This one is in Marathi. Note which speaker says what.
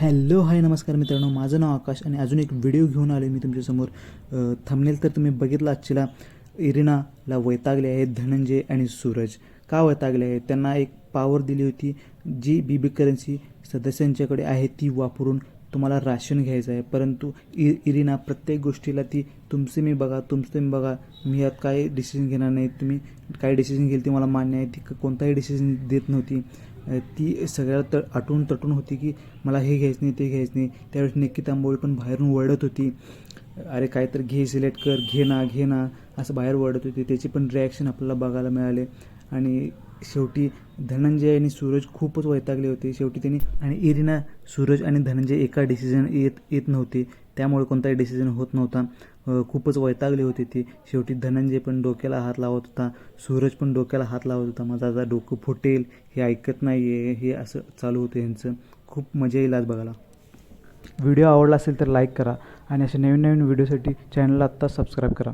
Speaker 1: हॅलो हाय नमस्कार मित्रांनो. माझं नाव आकाश आणि अजून एक व्हिडिओ घेऊन आलो मी तुमच्यासमोर. थंबनेल तर तुम्ही बघितला आजचीला इरिनाला वैतागले आहेत धनंजय आणि सूरज. का वैतागले आहेत? त्यांना एक पावर दिली होती. जी बी बी करन्सी सदस्यांच्याकडे आहे ती वापरून तुम्हाला राशन घ्यायचं आहे. परंतु इ इरिना प्रत्येक गोष्टीला ती तुमचे मी बघा तुमचं मी बघा मी यात काय डिसिजन घेणार नाही. तुम्ही काय डिसिजन घेईल ते मला मान्य आहे. ती कोणताही डिसिजन देत नव्हती. ती सगळ्यात त आटून तटून होती की मला हे घ्यायचं नाही ते घ्यायचं नाही. त्यावेळेस निक्की आंबोळी पण बाहेरून ओरडत होती. अरे काय तर घे सिलेक्ट कर घे ना घे ना असं बाहेर ओरडत होती. त्याची पण रिॲक्शन आपल्याला बघायला मिळाले. आणि शेवटी धनंजय आणि सूरज खूपच वैतागले होते. शेवटी त्यांनी आणि इरिना सूरज आणि धनंजय एका डिसिजन येत येत नव्हते. त्यामुळे कोणताही डिसिजन होत नव्हता. खूपच वैतागले होते ते. शेवटी धनंजय पण डोक्याला हात लावत होता. सूरज पण डोक्याला हात लावत होता. माझं आता डोकं फुटेल हे ऐकत नाही आहे हे असं चालू होतं यांचं खूप मजा येईल आज बघायला.
Speaker 2: व्हिडिओ आवडला असेल तर लाईक करा आणि असे नवीन नवीन व्हिडिओसाठी चॅनलला आत्ता सबस्क्राईब करा.